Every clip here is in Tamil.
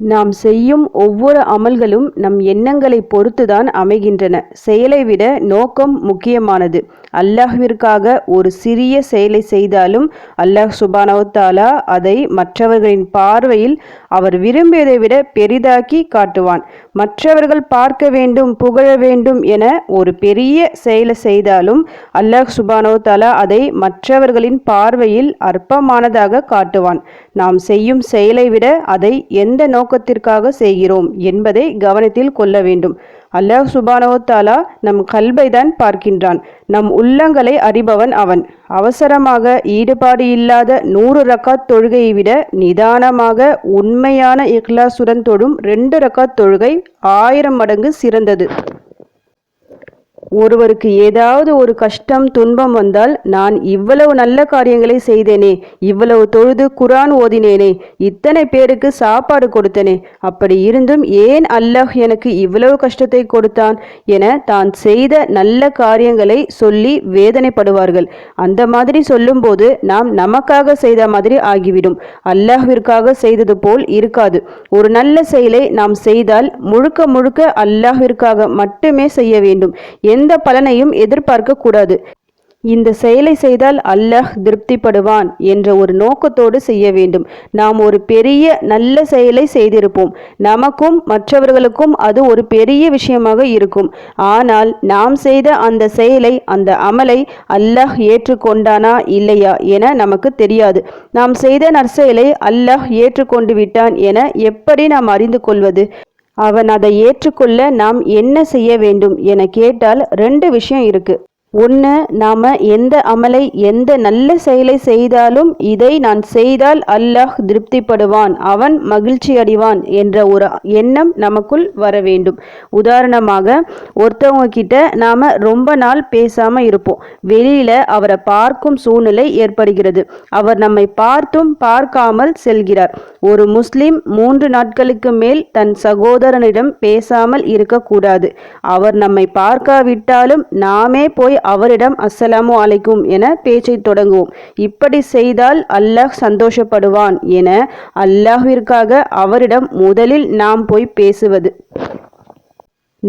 நாம் செய்யும் ஒவ்வொரு அமல்களும் நம் எண்ணங்களை பொறுத்துதான் அமைகின்றன. செயலை விட நோக்கம் முக்கியமானது. அல்லாஹ்விற்காக ஒரு சிறிய செயலை செய்தாலும் அல்லாஹ் சுபானவத்தாலா அதை மற்றவர்களின் பார்வையில் அவர் விரும்பியதை விட பெரிதாக்கி காட்டுவான். மற்றவர்கள் பார்க்க வேண்டும் புகழ வேண்டும் என ஒரு பெரிய செயலை செய்தாலும் அல்லாஹ் சுபானவத்தாலா அதை மற்றவர்களின் பார்வையில் அற்பமானதாக காட்டுவான். நாம் செய்யும் செயலை விட அதை எந்த நோக்கம் நோக்கத்திற்காக செய்கிறோம் என்பதை கவனத்தில் கொள்ள வேண்டும். அல்லாஹ் சுபானவத்தாலா நம் கல்பை தான் பார்க்கின்றான். நம் உள்ளங்களை அறிபவன் அவன். அவசரமாக ஈடுபாடு இல்லாத நூறு ரக்காத் தொழுகையை விட நிதானமாக உண்மையான இக்லாசுடன் தொழும் ரெண்டு ரக்காத் தொழுகை ஆயிரம் மடங்கு சிறந்தது. ஒருவருக்கு ஏதாவது ஒரு கஷ்டம் துன்பம் வந்தால் நான் இவ்வளவு நல்ல காரியங்களை செய்தேனே இவ்வளவு தொழுது குரான் ஓதினேனே இத்தனை பேருக்கு சாப்பாடு கொடுத்தனே அப்படி இருந்தும் ஏன் அல்லாஹ் எனக்கு இவ்வளவு கஷ்டத்தை கொடுத்தான் என தான் செய்த நல்ல காரியங்களை சொல்லி வேதனைப்படுவார்கள். அந்த மாதிரி சொல்லும்போது நாம் நமக்காக செய்த மாதிரி ஆகிவிடும். அல்லாஹ்விற்காக செய்தது போல் இருக்காது. ஒரு நல்ல செயலை நாம் செய்தால் முழுக்க முழுக்க அல்லாஹ்விற்காக மட்டுமே செய்ய வேண்டும். எந்த பலனையும் எதிர்பார்க்க கூடாது. இந்த செயலை செய்தால் அல்லாஹ் திருப்திப்படுவான் என்ற ஒரு நோக்கத்தோடு செய்ய வேண்டும். நாம் ஒரு பெரிய நல்ல செயலை செய்திருப்போம். நமக்கும் மற்றவர்களுக்கும் அது ஒரு பெரிய விஷயமாக இருக்கும். ஆனால் நாம் செய்த அந்த செயலை அந்த அமலை அல்லாஹ் ஏற்றுக்கொண்டானா இல்லையா என நமக்கு தெரியாது. நாம் செய்த நற்செயலை அல்லாஹ் ஏற்றுக்கொண்டு விட்டான் என எப்படி நாம் அறிந்து கொள்வது? அவன் அதை ஏற்றுக்கொள்ள நாம் என்ன செய்ய வேண்டும் என கேட்டால் ரெண்டு விஷயம் இருக்கு. ஒன்று நாம் எந்த அமலை எந்த நல்ல செயலை செய்தாலும் இதை நான் செய்தால் அல்லாஹ் திருப்திப்படுவான் அவன் மகிழ்ச்சி அடைவான் என்ற ஒரு எண்ணம் நமக்குள் வர வேண்டும். உதாரணமாக ஒருத்தவங்க கிட்ட நாம் ரொம்ப நாள் பேசாமல் இருப்போம். வெளியில் அவரை பார்க்கும் சூழ்நிலை ஏற்படுகிறது. அவர் நம்மை பார்த்தும் பார்க்காமல் செல்கிறார். ஒரு முஸ்லிம் மூன்று நாட்களுக்கு மேல் தன் சகோதரனிடம் பேசாமல் இருக்கக்கூடாது. அவர் நம்மை பார்க்காவிட்டாலும் நாமே போய் அவரிடம் அஸ்ஸலாமு அலைக்கும் என பேச்சை தொடங்குவோம். இப்படி செய்தால் அல்லாஹ் சந்தோஷப்படுவான் என அல்லாஹிற்காக அவரிடம் முதலில் நாம் போய் பேசுவது.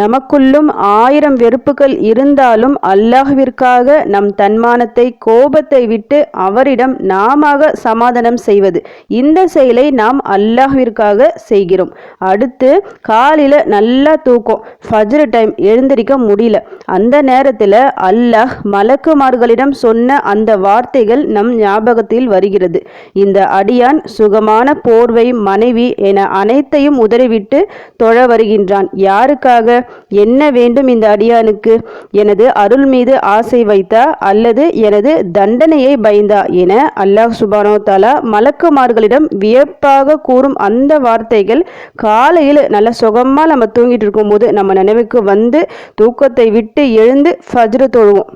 நமக்குள்ளும் ஆயிரம் வெறுப்புகள் இருந்தாலும் அல்லாஹ்விற்காக நம் தன்மானத்தை கோபத்தை விட்டு அவரிடம் நாம சமாதானம் செய்வது. இந்த செயலை நாம் அல்லாஹ்விற்காக செய்கிறோம். அடுத்து காலையில் நல்லா தூக்கம். ஃபஜ்ர் டைம் எழுந்திருக்க முடியல. அந்த நேரத்தில் அல்லாஹ் மலக்குமார்களிடம் சொன்ன அந்த வார்த்தைகள் நம் ஞாபகத்தில் வருகிறது. இந்த அடியான் சுகமான போர்வை மனைவி என அனைத்தையும் உதறிவிட்டு தொழ வருகின்றான். யாருக்காக? என்ன வேண்டும் இந்த அடியானுக்கு? எனது அருள் மீது ஆசை வைத்தா அல்லது எனது தண்டனையை பயந்தா? என அல்லாஹ் சுபானோ தாலா மலக்குமார்களிடம் வியப்பாக கூறும் அந்த வார்த்தைகள் காலையில் நல்ல சுகமாக நம்ம தூங்கிட்டு இருக்கும்போது நம்ம நினைவுக்கு வந்து தூக்கத்தை விட்டு எழுந்து ஃபஜ்ரு தொழுவோம்.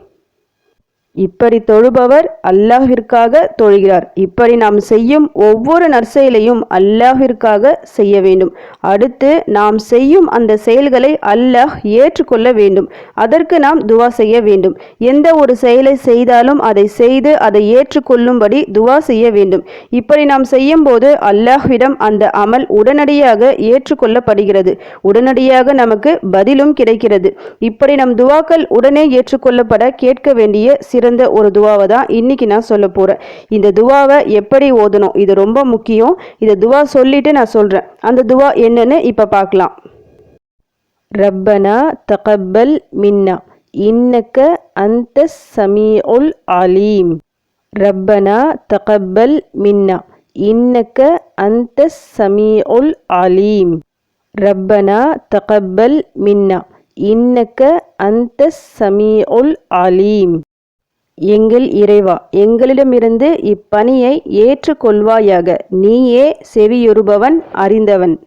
இப்படி தொழுபவர் அல்லாஹிற்காக தொழுகிறார். இப்படி நாம் செய்யும் ஒவ்வொரு நற்செயலையும் அல்லாஹிற்காக செய்ய வேண்டும். அடுத்து நாம் செய்யும் அந்த செயல்களை அல்லாஹ் ஏற்றுக்கொள்ள வேண்டும். அதற்கு நாம் துவா செய்ய வேண்டும். எந்த ஒரு செயலை செய்தாலும் அதை செய்து அதை ஏற்றுக்கொள்ளும்படி துவா செய்ய வேண்டும். இப்படி நாம் செய்யும் போது அல்லாஹ்விடம் அந்த அமல் உடனடியாக ஏற்றுக்கொள்ளப்படுகிறது. உடனடியாக நமக்கு பதிலும் கிடைக்கிறது. இப்படி நம் துவாக்கள் உடனே ஏற்றுக்கொள்ளப்பட கேட்க வேண்டிய சிற சிறந்த ஒரு துவாவை தான் இன்னைக்கு நான் சொல்ல போகிறேன் இந்த துவாவை எப்படி ஓதணும்? இது ரொம்ப முக்கியம். இந்த துவா சொல்லிட்டு நான் சொல்கிறேன் அந்த துவா என்னன்னு இப்போ பார்க்கலாம். ரப்பனா தகப்பல் மின்னா. இன்னக்க அந்த சமீஉல் அலீம். ரப்பனா தகப்பல் மின்னா. இன்னக்க அந்த சமீ உல் அலீம். ரப்பனா தகப்பல் மின்னா. இன்னக்க அந்த சமீஉல் அலீம். எங்கள் இறைவா எங்களிடமிருந்து இப்பணியை ஏற்றுக்கொள்வாயாக. நீயே செவியொருபவன் அறிந்தவன்.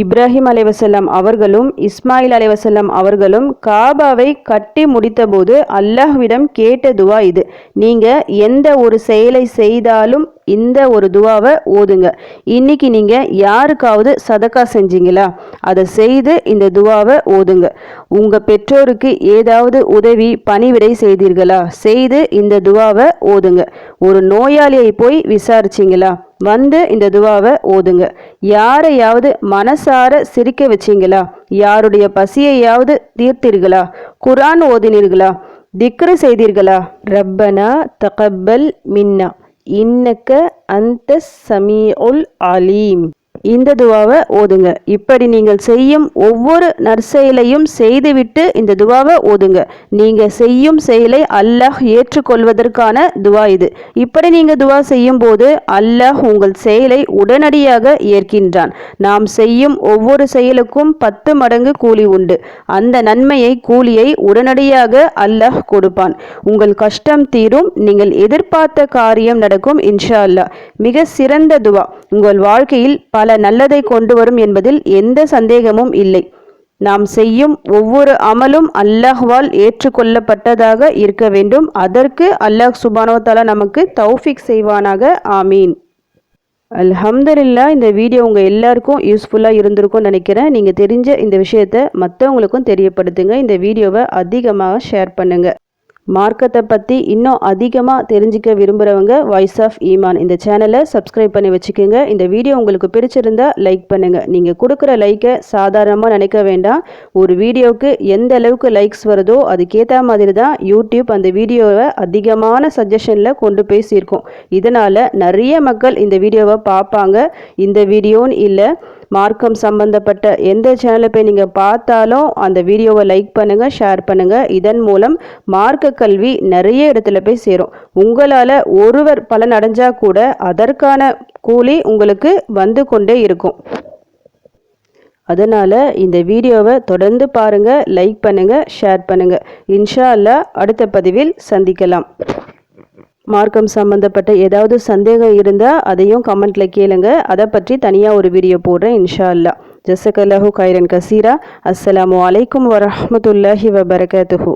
இப்ராஹிம் அலைவசல்லம் அவர்களும் இஸ்மாயில் அலைவசல்லம் அவர்களும் காபாவை கட்டி முடித்தபோது அல்லாஹ்விடம் கேட்ட துவா இது. நீங்கள் எந்த ஒரு செயலை செய்தாலும் இந்த ஒரு துவாவை ஓதுங்க. இன்னைக்கு நீங்கள் யாருக்காவது சதக்கா செஞ்சீங்களா? அதை செய்து இந்த துவாவை ஓதுங்க. உங்கள் பெற்றோருக்கு ஏதாவது உதவி பணிவிடை செய்தீர்களா? செய்து இந்த துவாவை ஓதுங்க. ஒரு நோயாளியை போய் விசாரிச்சிங்களா? வந்து இந்த துவாவை ஓதுங்க. யாரையாவது மனசார சிரிக்க வச்சிங்களா? யாருடைய பசியையாவது தீர்த்தீர்களா? குரான் ஓதினீர்களா? திக்ரு செய்தீர்களா? ரப்பனா தகப்பல் மின்னா. இன்னக்க அந்த சமீ உல் அலீம். இந்த துவாவை ஓதுங்க. இப்படி நீங்கள் செய்யும் ஒவ்வொரு நற்செயலையும் செய்துவிட்டு இந்த துவாவை ஓதுங்க. நீங்க செய்யும் செயலை அல்லாஹ் ஏற்றுக்கொள்வதற்கான துவா இது. இப்படி நீங்க துவா செய்யும் போது அல்லாஹ் உங்கள் செயலை உடனடியாக ஏற்கின்றான். நாம் செய்யும் ஒவ்வொரு செயலுக்கும் பத்து மடங்கு கூலி உண்டு. அந்த நன்மையை கூலியை உடனடியாக அல்லாஹ் கொடுப்பான். உங்கள் கஷ்டம் தீரும் நீங்கள் எதிர்பார்த்த காரியம் நடக்கும் இன்ஷா அல்லாஹ். மிக சிறந்த துவா. உங்கள் வாழ்க்கையில் பல பல நல்லதை கொண்டு வரும் என்பதில் எந்த சந்தேகமும் இல்லை. நாம் செய்யும் ஒவ்வொரு அமலும் அல்லாஹ்வால் ஏற்றுக்கொள்ளப்பட்டதாக இருக்க வேண்டும். அதற்கு அல்லாஹ் சுபானோத்தாலா நமக்கு தௌஃபிக் செய்வானாக. ஆமீன். அல்ஹம்துலில்லா இந்த வீடியோ உங்கள் எல்லாருக்கும் யூஸ்ஃபுல்லாக இருந்திருக்கும்னு நினைக்கிறேன். நீங்கள் தெரிஞ்ச இந்த விஷயத்தை மற்றவங்களுக்கும் தெரியப்படுத்துங்க. இந்த வீடியோவை அதிகமாக ஷேர் பண்ணுங்கள் மார்க்கத்தை பற்றி இன்னும் அதிகமாக தெரிஞ்சிக்க விரும்புகிறவங்க வாய்ஸ் ஆஃப் ஈமான் இந்த சேனலை சப்ஸ்கிரைப் பண்ணி வச்சுக்கோங்க. இந்த வீடியோ உங்களுக்கு பிடிச்சிருந்தா லைக் பண்ணுங்கள் நீங்கள் கொடுக்குற லைக்கை சாதாரணமாக நினைக்க வேண்டாம். ஒரு வீடியோவுக்கு எந்த அளவுக்கு லைக்ஸ் வருதோ அதுக்கேற்ற மாதிரி தான் யூடியூப் அந்த வீடியோவை அதிகமான சஜஷனில் கொண்டு போய் சேர்க்கும். இதனால் நிறைய மக்கள் இந்த வீடியோவை பார்ப்பாங்க. இந்த வீடியோன்னு இல்லை மார்க்கம் சம்பந்தப்பட்ட எந்த சேனலை போய் நீங்கள் பார்த்தாலும் அந்த வீடியோவை லைக் பண்ணுங்கள் ஷேர் பண்ணுங்கள் இதன் மூலம் மார்க்க கல்வி நிறைய இடத்துல போய் சேரும். உங்களால் ஒருவர் பலன் அடைஞ்சால் கூட அதற்கான கூலி உங்களுக்கு வந்து கொண்டே இருக்கும். அதனால் இந்த வீடியோவை தொடர்ந்து பாருங்கள் லைக் பண்ணுங்கள் ஷேர் பண்ணுங்கள் இன்ஷா அல்லா அடுத்த பதிவில் சந்திக்கலாம். மார்க்கம் சம்மந்தப்பட்ட ஏதாவது சந்தேகம் இருந்தால் அதையும் கமெண்ட்டில் கேளுங்க. அதை பற்றி தனியாக ஒரு வீடியோ போடுறேன் இன்ஷா அல்லா ஜசகல்லாஹூ கைரன் கசீரா. அஸ்லாம் வலைக்கம் வரமத்துல்லாஹி வபரகாத்துஹூ.